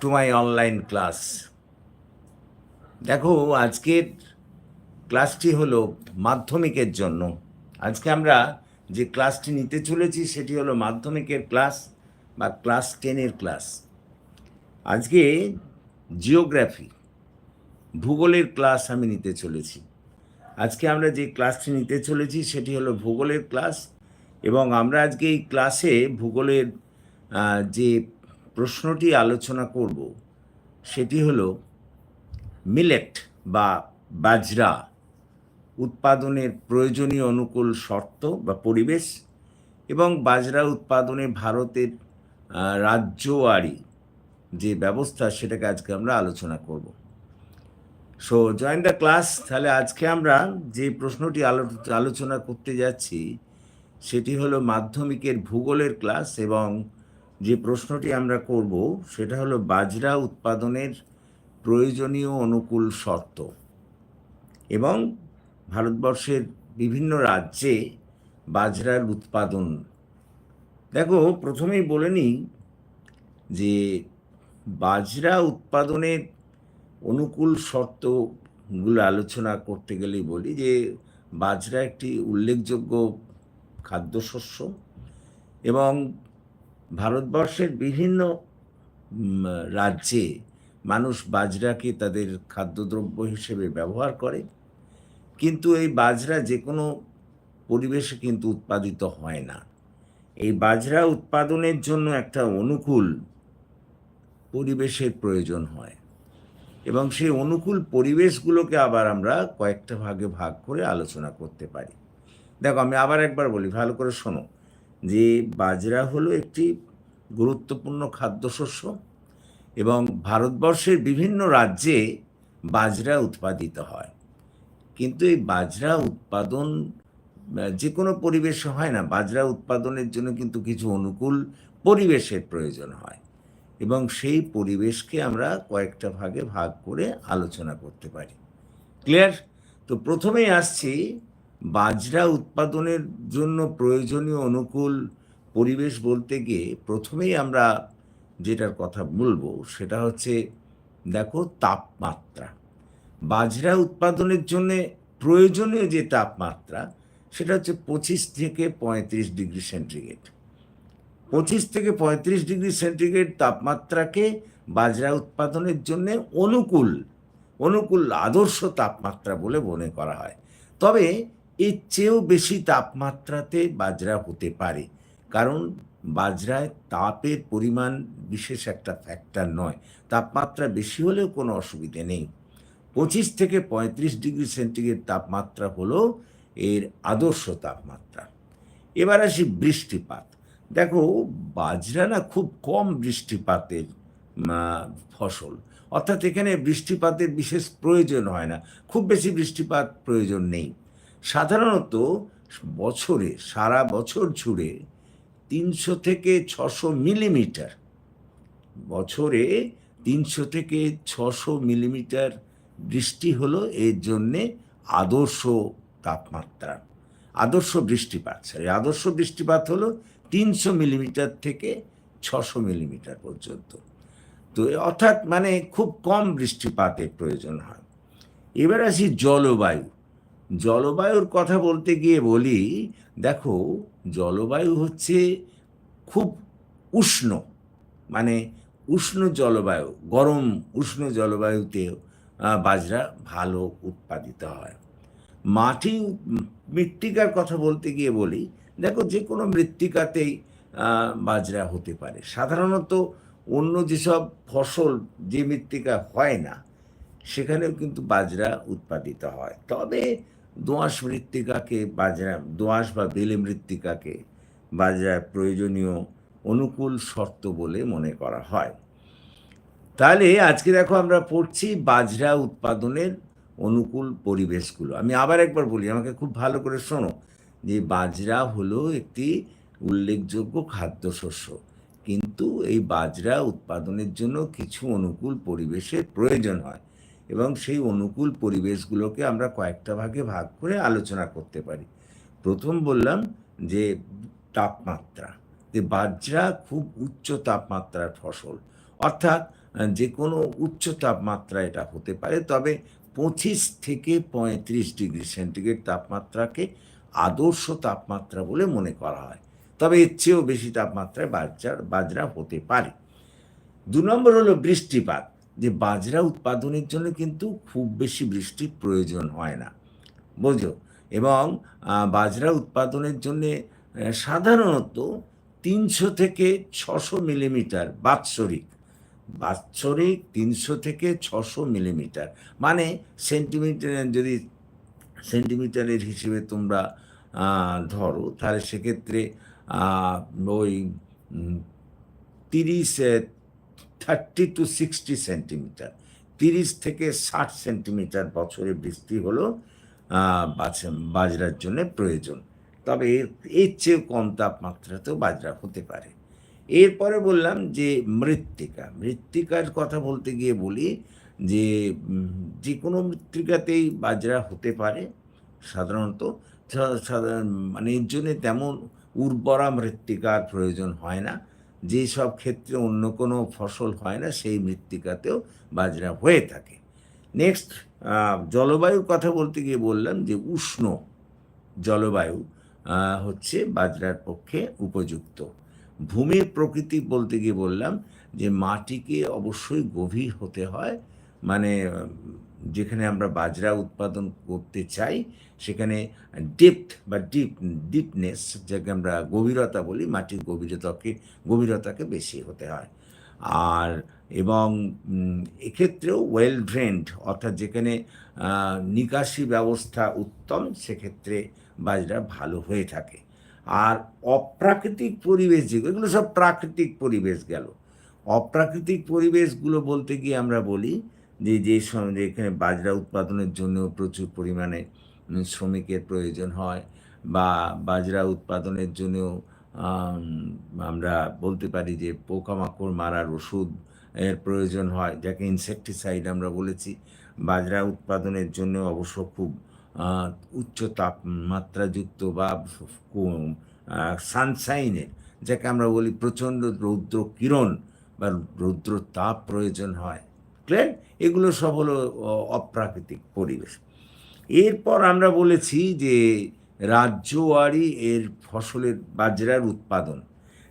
To my online class দেখো, আজকের ক্লাসটি হলো মাধ্যমিকের জন্য। আজকে আমরা যে ক্লাসটি নিতে চলেছি, সেটি হলো মাধ্যমিকের ক্লাস বা ক্লাস টেনের ক্লাস আজকে জিওগ্রাফি ভূগোলের ক্লাস আমি নিতে চলেছি। আজকে আমরা যে ক্লাসটি নিতে চলেছি, সেটি হলো ভূগোলের ক্লাস এবং আমরা আজকে এই ক্লাসে ভূগোলের যে প্রশ্নটি আলোচনা করব, সেটি হল মিলেট বা বাজরা উৎপাদনের প্রয়োজনীয় অনুকূল শর্ত বা পরিবেশ এবং বাজরা উৎপাদনে ভারতের রাজ্যওয়ারি যে ব্যবস্থা সেটাকে আজকে আমরা আলোচনা করব। সো জয়েন দ্য ক্লাস তাহলে আজকে আমরা যে প্রশ্নটি আলো- আলোচনা করতে যাচ্ছি, সেটি হলো মাধ্যমিকের ভূগোলের ক্লাস এবং যে প্রশ্নটি আমরা করব, সেটা হলো বাজরা উৎপাদনের প্রয়োজনীয় অনুকূল শর্ত। এবং ভারতবর্ষের বিভিন্ন রাজ্যে বাজরার উৎপাদন। দেখো, প্রথমেই বলে নিই যে বাজরা উৎপাদনের অনুকূল শর্তগুলো আলোচনা করতে গেলেই বলি যে বাজরা একটি উল্লেখযোগ্য খাদ্যশস্য এবং ভারতবর্ষের বিভিন্ন রাজ্যে মানুষ বাজরাকে তাদের খাদ্যদ্রব্য হিসেবে ব্যবহার করে। কিন্তু এই বাজরা যে কোনো পরিবেশে কিন্তু উৎপাদিত হয় না। এই বাজরা উৎপাদনের জন্য একটা অনুকূল পরিবেশের প্রয়োজন হয় এবং সেই অনুকূল পরিবেশগুলোকে আবার আমরা কয়েকটা ভাগে ভাগ করে আলোচনা করতে পারি। দেখো, আমি আবার একবার বলি, ভালো করে শোনো। যে বাজরা হলো একটি গুরুত্বপূর্ণ খাদ্যশস্য এবং ভারতবর্ষের বিভিন্ন রাজ্যে বাজরা উৎপাদিত হয়। কিন্তু এই বাজরা উৎপাদন যে কোনো পরিবেশে হয় না। বাজরা উৎপাদনের জন্য কিন্তু কিছু অনুকূল পরিবেশের প্রয়োজন হয় এবং সেই পরিবেশকে আমরা কয়েকটা ভাগে ভাগ করে আলোচনা করতে পারি। ক্লিয়ার? তো প্রথমেই আসছি বাজরা উৎপাদনের জন্য প্রয়োজনীয় অনুকূল পরিবেশ বলতে গিয়ে প্রথমেই আমরা যেটার কথা বলব সেটা হচ্ছে, দেখো তাপমাত্রা। বাজরা উৎপাদনের জন্য প্রয়োজনীয় যে তাপমাত্রা, সেটা হচ্ছে পঁচিশ থেকে পঁয়ত্রিশ ডিগ্রি সেন্টিগ্রেড। পঁচিশ থেকে পঁয়ত্রিশ ডিগ্রি সেন্টিগ্রেড তাপমাত্রাকে বাজরা উৎপাদনের জন্য অনুকূল অনুকূল আদর্শ তাপমাত্রা বলে মনে করা হয়। তবে এর চেয়েও বেশি তাপমাত্রাতে বাজরা হতে পারে। কারণ বাজরায় তাপের পরিমাণ বিশেষ একটা ফ্যাক্টর নয়। তাপমাত্রা বেশি হলেও কোনো অসুবিধে নেই। পঁচিশ থেকে পঁয়ত্রিশ ডিগ্রি সেন্টিগ্রেড তাপমাত্রা হলো এর আদর্শ তাপমাত্রা। এবার আসি বৃষ্টিপাত। দেখো, বাজরা না খুব কম বৃষ্টিপাতের ফসল। অর্থাৎ এখানে বৃষ্টিপাতের বিশেষ প্রয়োজন হয় না। খুব বেশি বৃষ্টিপাত প্রয়োজন নেই। সাধারণত বছরে, সারা বছর জুড়ে তিনশো থেকে ছশো মিলিমিটার, বছরে তিনশো থেকে ছশো মিলিমিটার বৃষ্টি হলো, এর জন্যে আদর্শ তাপমাত্রা, আদর্শ বৃষ্টিপাত সরি আদর্শ বৃষ্টিপাত হলো তিনশো মিলিমিটার থেকে ছশো মিলিমিটার পর্যন্ত। তো অর্থাৎ মানে খুব কম বৃষ্টিপাতের প্রয়োজন হয়। এবার আসি জলবায়ু। জলবায়ুর কথা বলতে গিয়ে বলি, দেখো, জলবায়ু হচ্ছে খুব উষ্ণ মানে উষ্ণ জলবায়ু, গরম উষ্ণ জলবায়ুতে বাজরা ভালো উৎপাদিত হয়। মাটি মৃত্তিকার কথা বলতে গিয়ে বলি, দেখো, যে কোনো মৃত্তিকাতেই বাজরা হতে পারে। সাধারণত অন্য যেসব ফসল যে মৃত্তিকা হয় না, সেখানেও কিন্তু বাজরা উৎপাদিত হয়। তবে দোঁয়াশ মৃত্তিকাকে বাজরা দোঁয়াশ বা বেলে মৃত্তিকাকে বাজরার প্রয়োজনীয় অনুকূল শর্ত বলে মনে করা হয়। তাহলে আজকে দেখো আমরা পড়ছি বাজরা উৎপাদনের অনুকূল পরিবেশগুলো। আমি আবার একবার বলি, আমাকে খুব ভালো করে শোনো যে বাজরা হলো একটি উল্লেখযোগ্য খাদ্যশস্য, কিন্তু এই বাজরা উৎপাদনের জন্য কিছু অনুকূল পরিবেশের প্রয়োজন হয়। এবং সেই অনুকূল পরিবেশগুলোকে আমরা কয়েকটা ভাগে ভাগ করে আলোচনা করতে পারি। প্রথম বললাম যে তাপমাত্রা, যে বাজরা খুব উচ্চ তাপমাত্রার ফসল। অর্থাৎ যে কোনো উচ্চ তাপমাত্রা এটা হতে পারে, তবে পঁচিশ থেকে পঁয়ত্রিশ ডিগ্রি সেন্টিগ্রেড তাপমাত্রাকে আদর্শ তাপমাত্রা বলে মনে করা হয়। তবে এর চেয়েও বেশি তাপমাত্রায় বাজরা বাজরা হতে পারে। দু নম্বর হলো বৃষ্টিপাত। যে বাজরা উৎপাদনের জন্য কিন্তু খুব বেশি বৃষ্টির প্রয়োজন হয় না। বোঝো এবং বাজরা উৎপাদনের জন্যে সাধারণত তিনশো থেকে ছশো মিলিমিটার বাৎসরিক বাৎসরিক তিনশো থেকে ছশো মিলিমিটার। মানে সেন্টিমিটার, যদি সেন্টিমিটারের হিসেবে তোমরা ধরো, তাহলে সেক্ষেত্রে ওই তিরিশ থার্টি টু সিক্সটি সেন্টিমিটার তিরিশ থেকে ষাট সেন্টিমিটার বছরে বৃষ্টি হলো বাজরার জন্য প্রয়োজন। তবে এর চেয়েও কম তাপমাত্রাতেও বাজরা হতে পারে। এরপরে বললাম যে মৃত্তিকা, মৃত্তিকার কথা বলতে গিয়ে বলি যে যে কোনো মৃত্তিকাতেই বাজরা হতে পারে সাধারণত। সাধারণ মানে এর জন্যে তেমন উর্বরা মৃত্তিকার প্রয়োজন হয় না। যেসব ক্ষেত্রে অন্য কোনো ফসল হয় না, সেই মৃত্তিকাতেও বাজরা হয়ে থাকে। নেক্সট জলবায়ুর কথা বলতে গিয়ে বললাম যে উষ্ণ জলবায়ু হচ্ছে বাজরার পক্ষে উপযুক্ত। ভূমির প্রকৃতি বলতে গিয়ে বললাম যে মাটিকে অবশ্যই গভীর হতে হয় মানে যেখানে আমরা বাজরা উৎপাদন করতে চাই, সেখানে ডেপথ বা ডিপ ডিপনেস যাকে আমরা গভীরতা বলি, মাটির গভীরতাকে গভীরতাকে বেশি হতে হয়। আর এবং এক্ষেত্রেও ওয়েল ড্রেন্ড অর্থাৎ যেখানে নিকাশি ব্যবস্থা উত্তম, সেক্ষেত্রে বাজরা ভালো হয়ে থাকে। আর অপ্রাকৃতিক পরিবেশ যেগুলো, এগুলো সব প্রাকৃতিক পরিবেশ গেল। অপ্রাকৃতিক পরিবেশগুলো বলতে গিয়ে আমরা বলি যে যে এখানে বাজরা উৎপাদনের জন্য প্রচুর পরিমাণে শ্রমিকের প্রয়োজন হয় বা বাজরা উৎপাদনের জন্য আমরা বলতে পারি যে পোকামাকড় মারার ওষুধ এর প্রয়োজন হয়, যাকে ইনসেকটিসাইড আমরা বলেছি। বাজরা উৎপাদনের জন্য অবশ্য খুব উচ্চ তাপমাত্রাযুক্ত বা সানশাইনের যাকে আমরা বলি প্রচণ্ড রৌদ্র কিরণ বা রৌদ্র তাপ প্রয়োজন হয়। ক্লিয়ার এগুলো সব হলো অপ্রাকৃতিক পরিবেশ। এরপর আমরা বলেছি যে রাজ্যওয়ারি এর ফসলের বাজরার উৎপাদন।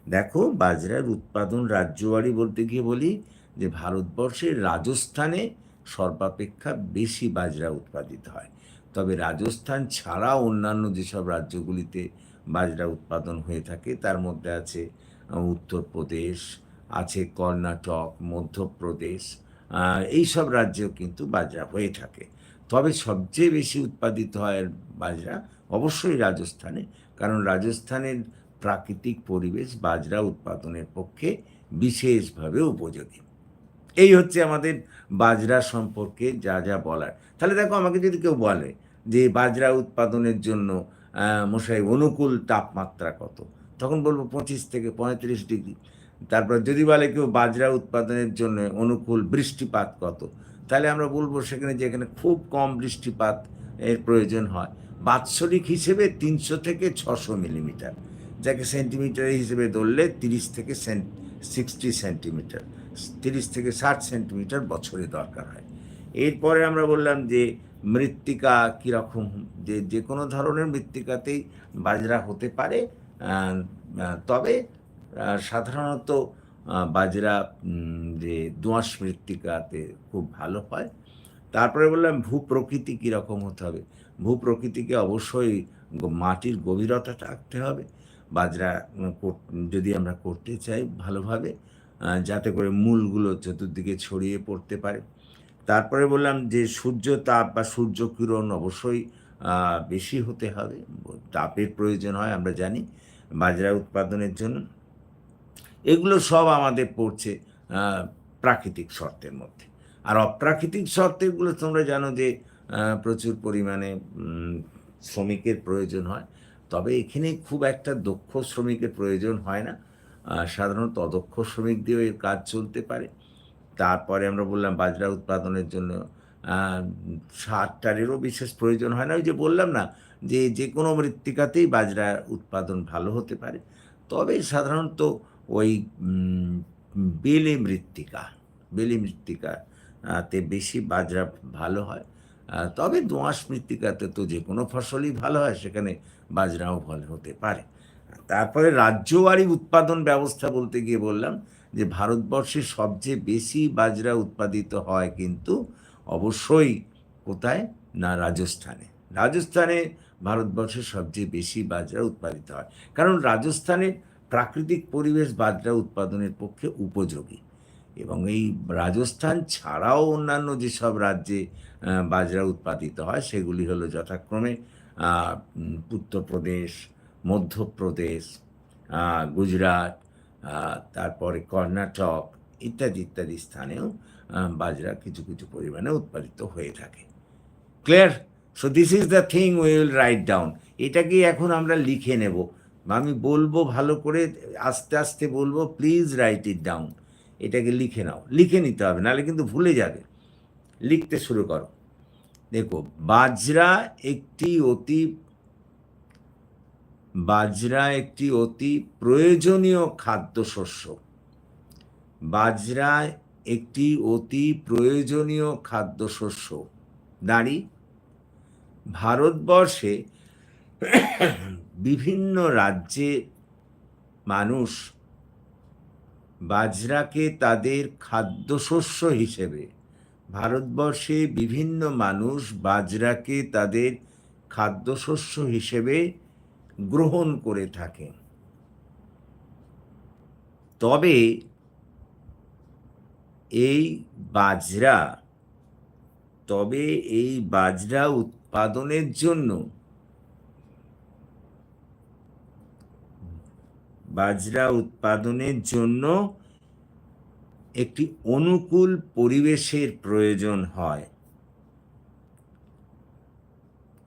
দেখো, বাজরার উৎপাদন রাজ্যওয়ারি বলতে গিয়ে বলি যে ভারতবর্ষের রাজস্থানে সর্বাপেক্ষা বেশি বাজরা উৎপাদিত হয়। তবে রাজস্থান ছাড়া অন্যান্য যেসব রাজ্যগুলিতে বাজরা উৎপাদন হয়ে থাকে, তার মধ্যে আছে উত্তরপ্রদেশ, আছে কর্ণাটক, মধ্যপ্রদেশ আহ, এইসব রাজ্যেও কিন্তু বাজরা হয়ে থাকে। তবে সবচেয়ে বেশি উৎপাদিত হয় বাজরা অবশ্যই রাজস্থানে কারণ রাজস্থানের প্রাকৃতিক পরিবেশ বাজরা উৎপাদনের পক্ষে বিশেষভাবে উপযোগী। এই হচ্ছে আমাদের বাজরা সম্পর্কে যা যা বলার। তাহলে দেখো আমাকে যদি কেউ বলে যে বাজরা উৎপাদনের জন্য মশাই অনুকূল তাপমাত্রা কত? তখন বলব পঁচিশ থেকে পঁয়ত্রিশ ডিগ্রি। তারপর যদি বলে কেউ বাজরা উৎপাদনের জন্য অনুকূল বৃষ্টিপাত কত? তাহলে আমরা বলব সেখানে যেখানে খুব কম বৃষ্টিপাত এর প্রয়োজন হয়। বাৎসরিক হিসেবে তিনশো থেকে ছশো মিলিমিটার। যাকে সেন্টিমিটার হিসেবে ধরলে তিরিশ থেকে সিক্সটি সেন্টিমিটার, তিরিশ থেকে ষাট সেন্টিমিটার বছরে দরকার হয়। এরপরে আমরা বললাম যে মৃত্তিকা কীরকম? যে যে কোনো ধরনের মৃত্তিকাতেই বাজরা হতে পারে। তবে সাধারণত বাজরা যে দোঁয়াশ মৃত্তিকাতে খুব ভালো হয়। তারপরে বললাম ভূপ্রকৃতি কীরকম হতে হবে? ভূপ্রকৃতিকে অবশ্যই মাটির গভীরতা থাকতে হবে। বাজরা যদি আমরা করতে চাই ভালোভাবে যাতে করে মূলগুলো চতুর্দিকে ছড়িয়ে পড়তে পারে। তারপরে বললাম যে সূর্য তাপ বা সূর্য কিরণ অবশ্যই বেশি হতে হবে। তাপের প্রয়োজন হয়, আমরা জানি। বাজরা উৎপাদনের জন্য এগুলো সব আমাদের পড়ছে প্রাকৃতিক শর্তের মধ্যে। আর অপ্রাকৃতিক শর্তেগুলো তোমরা জানো যে প্রচুর পরিমাণে শ্রমিকের প্রয়োজন হয়। তবে এখানে খুব একটা দক্ষ শ্রমিকের প্রয়োজন হয় না। সাধারণত অদক্ষ শ্রমিক দিয়েও এর কাজ চলতে পারে। তারপরে আমরা বললাম বাজরা উৎপাদনের জন্য আহ, সার টারেরও বিশেষ প্রয়োজন হয় না। ওই যে বললাম না যে যে কোনো মৃত্তিকাতেই বাজরা উৎপাদন ভালো হতে পারে। তবে সাধারণত ওই বেলে মৃত্তিকা বেলি মৃত্তিকা আহ, তে বেশি বাজরা ভালো হয়। তবে দোঁয়াশ মৃত্তিকাতে তো যে কোনো ফসলই ভালো হয় সেখানে বাজরাও ভালো হতে পারে। তারপরে রাজ্যওয়ারি উৎপাদন ব্যবস্থা বলতে গিয়ে বললাম যে ভারতবর্ষে সবচেয়ে বেশি বাজরা উৎপাদিত হয় কিন্তু অবশ্যই কোথায়? না রাজস্থানে। রাজস্থানে ভারতবর্ষে সবচেয়ে বেশি বাজরা উৎপাদিত হয়। কারণ রাজস্থানের প্রাকৃতিক পরিবেশ বাজরা উৎপাদনের পক্ষে উপযোগী। এবং এই রাজস্থান ছাড়াও অন্যান্য যেসব রাজ্যে বাজরা উৎপাদিত হয়, সেগুলি হলো যথাক্রমে উত্তরপ্রদেশ, মধ্যপ্রদেশ গুজরাট তারপরে কর্ণাটক ইত্যাদি ইত্যাদি স্থানেও বাজরা কিছু কিছু পরিমাণে উৎপাদিত হয়ে থাকে। Clear so this is the thing will write down এটাকেই এখন আমরা লিখে নেব। আমি বলব ভালো করে, আস্তে আস্তে বলব প্লিজ রাইট ইট ডাউন এটাকে লিখে নাও। লিখে নিতে হবে, নাহলে কিন্তু ভুলে যাবে। লিখতে শুরু করো। দেখো, বাজরা একটি অতি, বাজরা একটি অতি প্রয়োজনীয় খাদ্যশস্য। বাজরা একটি অতি প্রয়োজনীয় খাদ্যশস্য। দাঁড়ি। ভারতবর্ষে বিভিন্ন রাজ্যে মানুষ বাজরাকে তাদের খাদ্যশস্য হিসেবে, ভারতবর্ষে বিভিন্ন মানুষ বাজরাকে তাদের খাদ্যশস্য হিসেবে গ্রহণ করে থাকে তবে এই বাজরা, তবে এই বাজরা উৎপাদনের জন্য বাজরা উৎপাদনের জন্য একটি অনুকূল পরিবেশের প্রয়োজন হয়।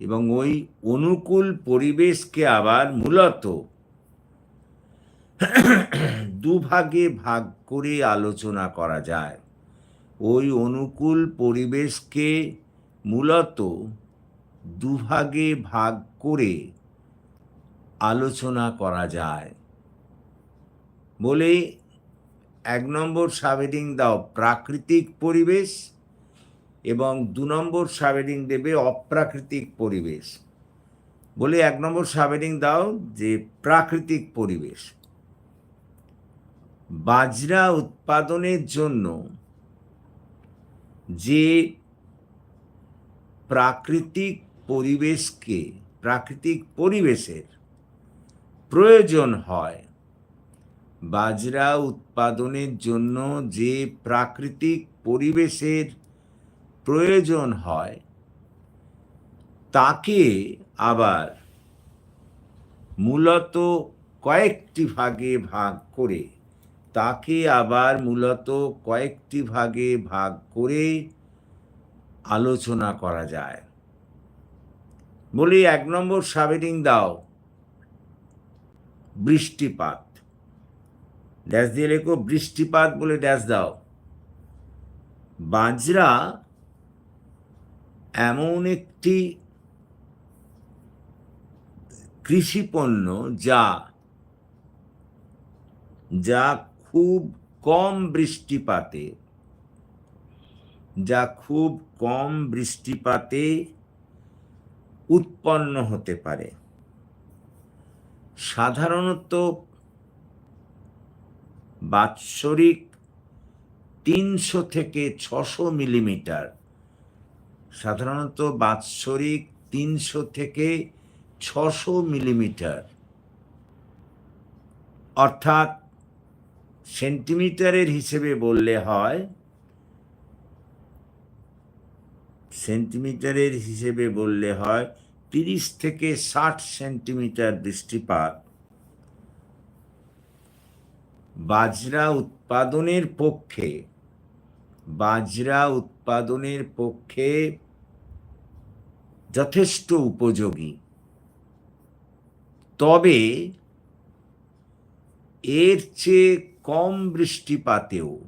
এবং ওই অনুকূল পরিবেশকে আবার মূলত দুভাগে ভাগ করে আলোচনা করা যায়। ওই অনুকূল পরিবেশকে মূলত দুভাগে ভাগ করে আলোচনা করা যায়। বলে এক নম্বর সাবেডিং দাও প্রাকৃতিক পরিবেশ এবং দু নম্বর সাবেডিং দেবে অপ্রাকৃতিক পরিবেশ। বলে এক নম্বর সাবেডিং দাও যে প্রাকৃতিক পরিবেশ। বাজরা উৎপাদনের জন্য যে প্রাকৃতিক পরিবেশকে, প্রাকৃতিক পরিবেশের প্রয়োজন হয় বাজরা উৎপাদনের জন্য যে প্রাকৃতিক পরিবেশের প্রয়োজন হয়, তাকে আবার মূলত কয়েকটি ভাগে ভাগ করে, তাকে আবার মূলত কয়েকটি ভাগে ভাগ করে আলোচনা করা যায়। বলি, এক নম্বর সাবেরিং দাও, বৃষ্টিপাত। ড্যাশ দিয়ে লেখো বৃষ্টিপাত বলে ড্যাশ দাও। বাজরা এমন একটি কৃষিপণ্য যা যা খুব কম বৃষ্টিপাতে, যা খুব কম বৃষ্টিপাতে উৎপন্ন হতে পারে। সাধারণত বাৎসরিক তিনশো থেকে ছশো মিলিমিটার। সাধারণত বাৎসরিক তিনশো থেকে ছশো মিলিমিটার। অর্থাৎ সেন্টিমিটারের হিসেবে বললে হয়, সেন্টিমিটারের হিসেবে বললে হয় তিরিশ থেকে ষাট সেন্টিমিটার বৃষ্টিপাত বাজরা উৎপাদনের পক্ষে, বাজরা উৎপাদনের পক্ষে যথেষ্ট উপযোগী। তবে এর চেয়ে কম বৃষ্টিপাতেও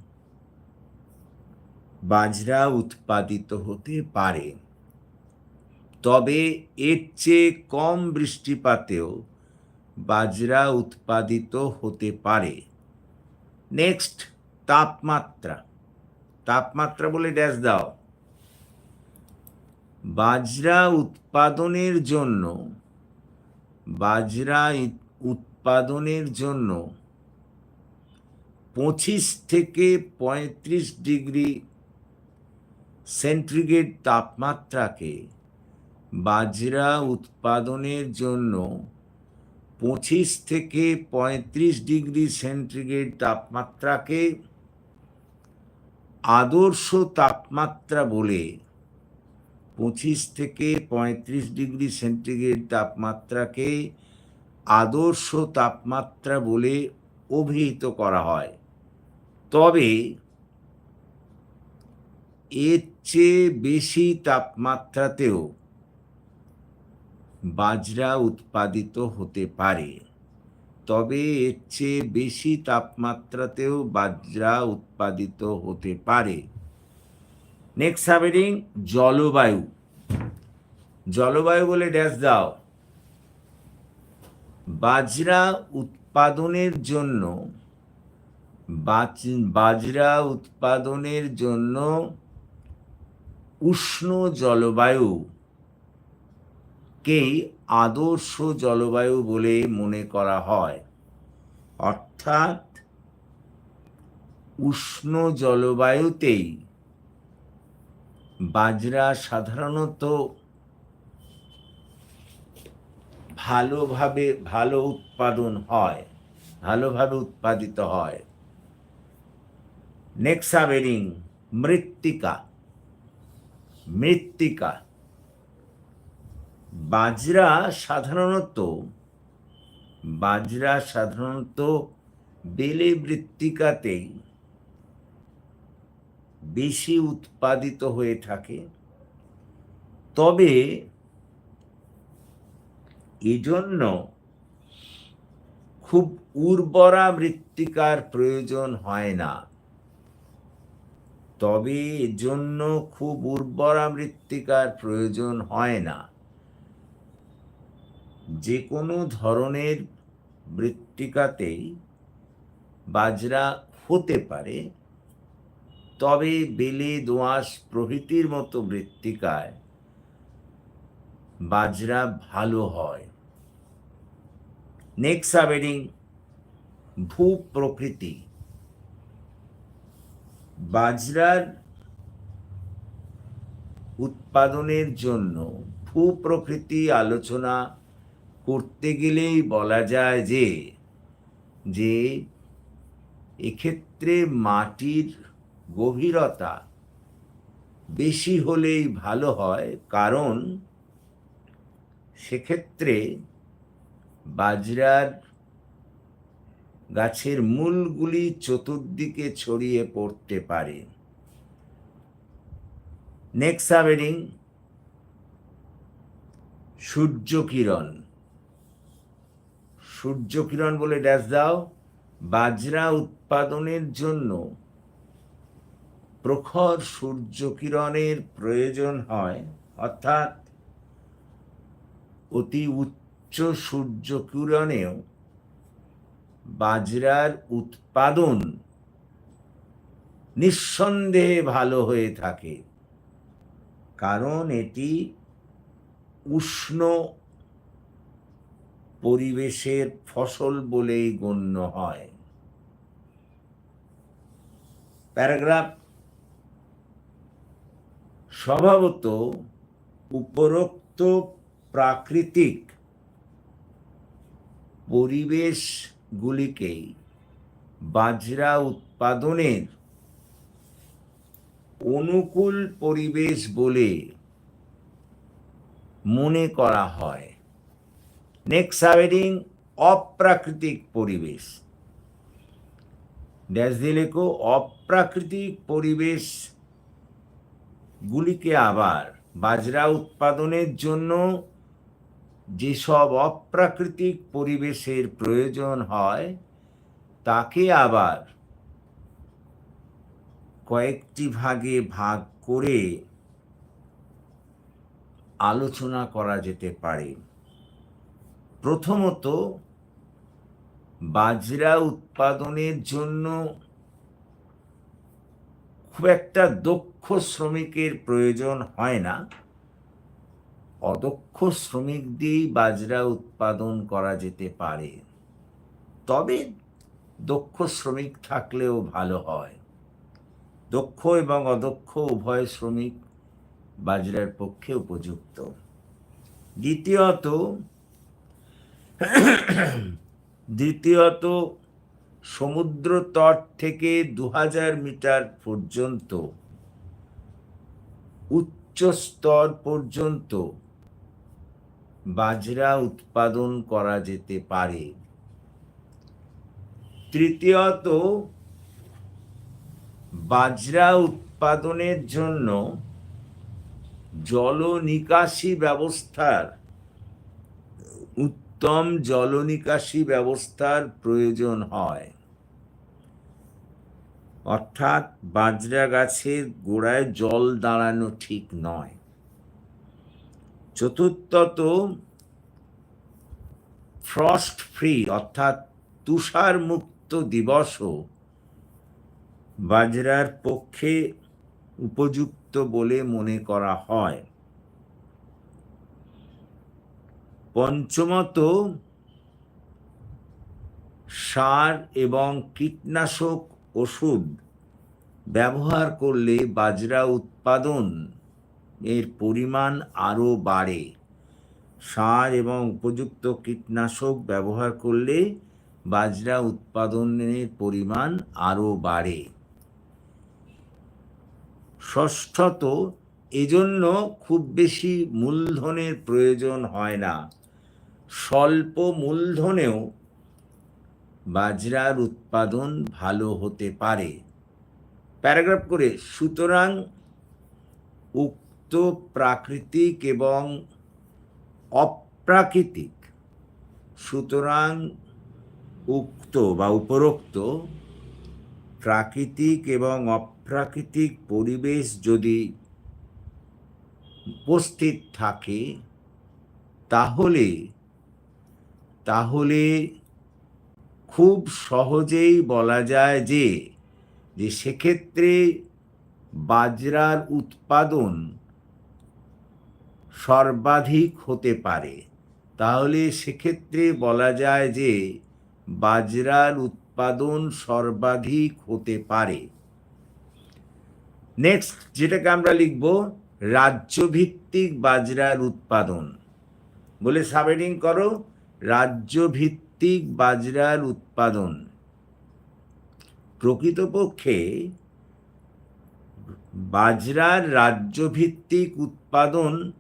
বাজরা উৎপাদিত হতে পারে। তবে এর চেয়ে কম বৃষ্টিপাতেও বাজরা উৎপাদিত হতে পারে। নেক্সট তাপমাত্রা। তাপমাত্রা বলে ড্যাশ দাও। বাজরা উৎপাদনের জন্য, বাজরা উৎপাদনের জন্য পঁচিশ থেকে পঁয়ত্রিশ ডিগ্রি সেন্টিগ্রেড তাপমাত্রাকে বাজরা উৎপাদনের জন্য পঁচিশ থেকে পঁয়ত্রিশ ডিগ্রি সেন্টিগ্রেড তাপমাত্রাকে আদর্শ তাপমাত্রা বলে পঁচিশ থেকে পঁয়ত্রিশ ডিগ্রি সেন্টিগ্রেড তাপমাত্রাকে আদর্শ তাপমাত্রা বলে অভিহিত করা হয়। তবে এর চেয়ে বেশি তাপমাত্রাতেও বাজরা উৎপাদিত হতে পারে। তবে এর চেয়ে বেশি তাপমাত্রাতেও বাজরা উৎপাদিত হতে পারে। নেক্সট হ্যাবেডিং জলবায়ু। জলবায়ু বলে ড্যাশ দাও। বাজরা উৎপাদনের জন্য, বাজ- বাজরা উৎপাদনের জন্য উষ্ণ জলবায়ু কেই আদর্শ জলবায়ু বলে মনে করা হয়? অর্থাৎ উষ্ণ জলবায়ুতেই বাজরা সাধারণত ভালোভাবে ভালো উৎপাদন হয়, ভালোভাবে উৎপাদিত হয়। নেক্সাবেরিং মৃত্তিকা। মৃত্তিকা। বাজরা সাধারণত বাজরা সাধারণত বেলে বৃত্তিকাতেই বেশি উৎপাদিত হয়ে থাকে। তবে এজন্য খুব উর্বরা মৃত্তিকার প্রয়োজন হয় না। তবে এজন্য খুব উর্বরা মৃত্তিকার প্রয়োজন হয় না। যে কোনো ধরনের মৃত্তিকাতেই বাজরা হতে পারে, তবে বেলে দোআঁশ প্রভৃতির মতো মৃত্তিকায় বাজরা ভালো হয়। নেক্সট সাবেডিং ভূ প্রকৃতি বাজরার উৎপাদনের জন্য ভূ প্রকৃতি আলোচনা করতে গেলেই বলা যায় যে যে এক্ষেত্রে মাটির গভীরতা বেশি হলেই ভালো হয়, কারণ সেক্ষেত্রে বাজরার গাছের মূলগুলি চতুর্দিকে ছড়িয়ে পড়তে পারে। নেক্সট সাবেডিং সূর্যকিরণ সূর্যকিরণ বলে ড্যাশ দাও। বাজরা উৎপাদনের জন্য প্রখর সূর্যকিরণের প্রয়োজন হয়। অর্থাৎ অতি উচ্চ সূর্যকিরণেও বাজরার উৎপাদন নিঃসন্দেহে ভালো হয়ে থাকে। কারণ এটি উষ্ণ পরিবেশের ফসল বলেই গণ্য হয়। প্যারাগ্রাফ স্বভাবত উপরোক্ত প্রাকৃতিক পরিবেশগুলিকেই বাজরা উৎপাদনের অনুকূল পরিবেশ বলে মনে করা হয়। নেক্সট সাবেডিং অপ্রাকৃতিক পরিবেশ। ড্যাশ দিয়ে লেখো অপ্রাকৃতিক পরিবেশ গুলিকে আবার বাজরা উৎপাদনের জন্য যেসব অপ্রাকৃতিক পরিবেশের প্রয়োজন হয়, তাকে আবার কয়েকটি ভাগে ভাগ করে আলোচনা করা যেতে পারে। প্রথমত, বাজরা উৎপাদনের জন্য খুব একটা দক্ষ শ্রমিকের প্রয়োজন হয় না। অদক্ষ শ্রমিক দিয়েই বাজরা উৎপাদন করা যেতে পারে। তবে দক্ষ শ্রমিক থাকলেও ভালো হয়। দক্ষ এবং অদক্ষ উভয় শ্রমিক বাজরার পক্ষে উপযুক্ত। দ্বিতীয়ত দ্বিতীয়ত সমুদ্র তট থেকে দু হাজার মিটার পর্যন্ত উচ্চ স্তর পর্যন্ত বাজরা উৎপাদন করা যেতে পারে। তৃতীয়ত, বাজরা উৎপাদনের জন্য জল নিকাশি ব্যবস্থার উত্তম জল নিকাশি ব্যবস্থার প্রয়োজন হয়। অর্থাৎ বাজরা গাছের গোড়ায় জল দাঁড়ানো ঠিক নয়। চতুর্থত ফ্রস্ট ফ্রি অর্থাৎ তুষার মুক্ত দিবসও বাজরার পক্ষে উপযুক্ত বলে মনে করা হয়। পঞ্চমত, সার এবং কীটনাশক ওষুধ ব্যবহার করলে বাজরা উৎপাদন এর পরিমাণ আরও বাড়ে। সার এবং উপযুক্ত কীটনাশক ব্যবহার করলে বাজরা উৎপাদনের পরিমাণ আরও বাড়ে। ষষ্ঠত, এজন্য খুব বেশি মূলধনের প্রয়োজন হয় না। স্বল্প মূলধনেও বাজরার উৎপাদন ভালো হতে পারে। প্যারাগ্রাফ করে, সুতরাং উক্ত প্রাকৃতিক এবং অপ্রাকৃতিক, সুতরাং উক্ত বা উপরোক্ত প্রাকৃতিক এবং অপ্রাকৃতিক পরিবেশ যদি উপস্থিত থাকে, তাহলে তাহলে খুব সহজেই বলা যায় যে যে সেক্ষেত্রে বাজরার উৎপাদন সর্বাধিক হতে পারে। তাহলে সেক্ষেত্রে বলা যায় যে, বাজরার উৎপাদন সর্বাধিক হতে পারে। নেক্সট যেটাকে আমরা লিখব, রাজ্যভিত্তিক বাজরার উৎপাদন। বলে সাবহেডিং করো রাজ্যভিত্তিক বাজরার উৎপাদন। প্রকৃতপক্ষে বাজরার রাজ্যভিত্তিক উৎপাদন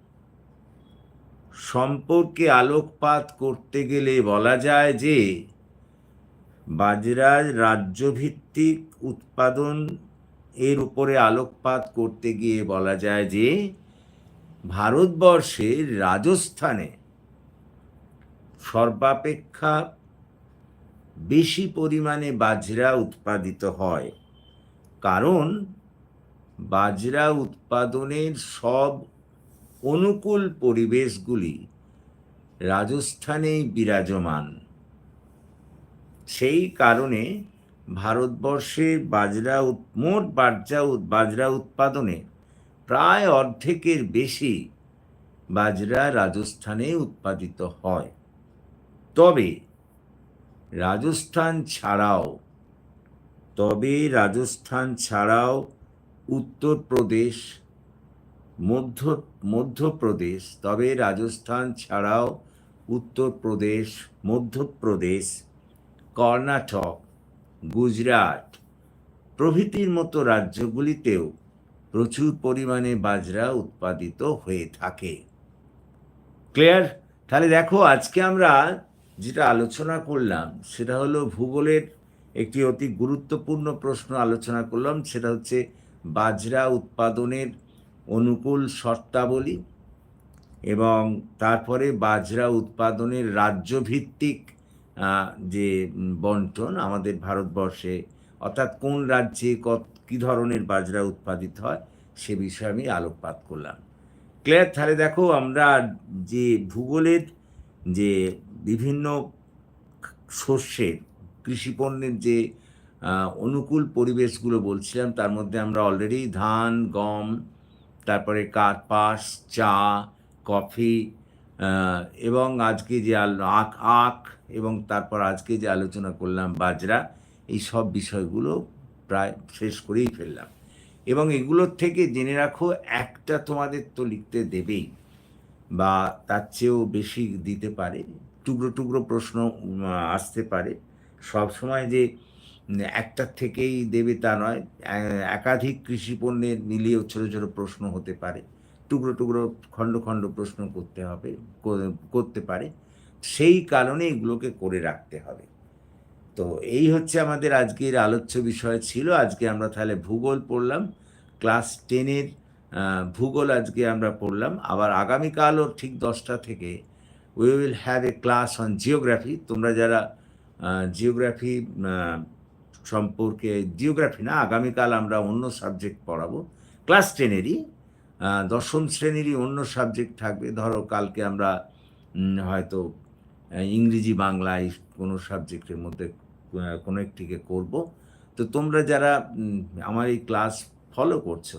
সম্পর্কে আলোকপাত করতে গেলে বলা যায় যে, বাজরার রাজ্যভিত্তিক উৎপাদন এর উপরে আলোকপাত করতে গিয়ে বলা যায় যে, ভারতবর্ষের রাজস্থানে সর্বাপেক্ষা বেশি পরিমাণে বাজরা উৎপাদিত হয়। কারণ বাজরা উৎপাদনের সব অনুকূল পরিবেশগুলি রাজস্থানেই বিরাজমান। সেই কারণে ভারতবর্ষে বাজরা মোট বাজরা বাজরা উৎপাদনে প্রায় অর্ধেকের বেশি বাজরা রাজস্থানে উৎপাদিত হয়। তবে রাজস্থান ছাড়াও, তবে রাজস্থান ছাড়াও উত্তরপ্রদেশ, মধ্য, মধ্যপ্রদেশ, তবে রাজস্থান ছাড়াও উত্তরপ্রদেশ, মধ্যপ্রদেশ, কর্ণাটক, গুজরাট প্রভৃতির মতো রাজ্যগুলিতেও প্রচুর পরিমাণে বাজরা উৎপাদিত হয়ে থাকে। ক্লিয়ার? তাহলে দেখো, আজকে আমরা যেটা আলোচনা করলাম, সেটা হলো ভূগোলের একটি অতি গুরুত্বপূর্ণ প্রশ্ন আলোচনা করলাম, সেটা হচ্ছে বাজরা উৎপাদনের অনুকূল শর্তাবলী এবং তারপরে বাজরা উৎপাদনের রাজ্যভিত্তিক যে বন্টন আমাদের ভারতবর্ষে, অর্থাৎ কোন রাজ্যে কত, কী ধরনের বাজরা উৎপাদিত হয়, সে বিষয়ে আমি আলোকপাত করলাম। ক্লিয়ার? তাহলে দেখো আমরা যে ভূগোলের যে বিভিন্ন শস্যের কৃষিপণ্যের যে অনুকূল পরিবেশগুলো বলছিলাম, তার মধ্যে আমরা অলরেডি ধান, গম, তারপরে কার্পাস চা, কফি এবং আজকে যে আল- আখ আখ এবং তারপর আজকে যে আলোচনা করলাম বাজরা, এই সব বিষয়গুলো প্রায় শেষ করেই ফেললাম। এবং এগুলোর থেকে জেনে রাখো, একটা তোমাদের তো লিখতে দেবেই, বা তার চেয়েও বেশি দিতে পারে। টুকরো টুকরো প্রশ্ন আসতে পারে। সব সময় যে একটার থেকেই দেবে তা নয় একাধিক কৃষি পণ্যের মিলিয়েও ছোটো ছোটো প্রশ্ন হতে পারে। টুকরো টুকরো, খণ্ড খণ্ড প্রশ্ন করতে হবে করতে পারে। সেই কারণে এগুলোকে করে রাখতে হবে। তো এই হচ্ছে আমাদের আজকের আলোচ্য বিষয় ছিল। আজকে আমরা তাহলে ভূগোল পড়লাম। ক্লাস টেনের ভূগোল আজকে আমরা পড়লাম। আবার আগামীকালও ঠিক দশটা থেকে we will have a class on geography তোমরা যারা জিওগ্রাফি সম্পর্কে জিওগ্রাফি না, আগামীকাল আমরা অন্য সাবজেক্ট পড়াবো। ক্লাস টেনেরই দশম শ্রেণীরই অন্য সাবজেক্ট থাকবে। ধরো কালকে আমরা হয়তো ইংরেজি বাংলায় কোনো সাবজেক্টের মধ্যে কোনো একটিকে করব। তো তোমরা যারা আমার এই ক্লাস ফলো করছ,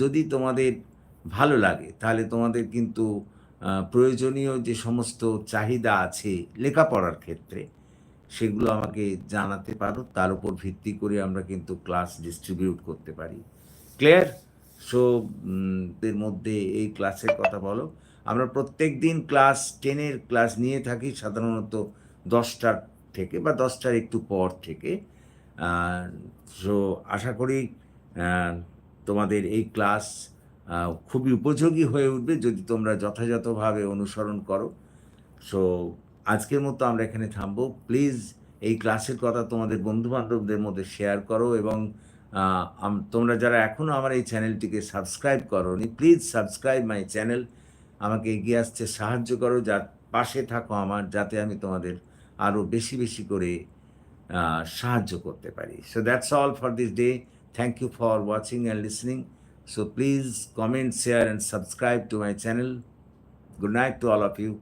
যদি তোমাদের ভালো লাগে, তাহলে তোমাদের কিন্তু প্রয়োজনীয় যে সমস্ত চাহিদা আছে লেখাপড়ার ক্ষেত্রে, সেগুলো আমাকে জানাতে পারো। তার উপর ভিত্তি করে আমরা কিন্তু ক্লাস ডিস্ট্রিবিউট করতে পারি। ক্লিয়ার? সো এর মধ্যে এই ক্লাসের কথা বলো। আমরা প্রত্যেক দিন ক্লাস টেনের ক্লাস নিয়ে থাকি সাধারণত দশটার থেকে বা দশটার একটু পর থেকে। সো, আশা করি তোমাদের এই ক্লাস খুবই উপযোগী হয়ে উঠবে যদি তোমরা যথাযথভাবে অনুসরণ করো। সো আজকের মতো আমরা এখানে থামবো। প্লিজ এই ক্লাসের কথা তোমাদের বন্ধু বান্ধবদের মধ্যে শেয়ার করো এবং তোমরা যারা এখনও আমার এই চ্যানেলটিকে সাবস্ক্রাইব করোনি প্লিজ সাবস্ক্রাইব মাই চ্যানেল আমাকে এগিয়ে আসতে সাহায্য করো, যার পাশে থাকো আমার, যাতে আমি তোমাদের আরও বেশি বেশি করে সাহায্য করতে পারি। So that's all for this day thank you for watching and listening So please comment, share and subscribe to my channel. Good night to all of you.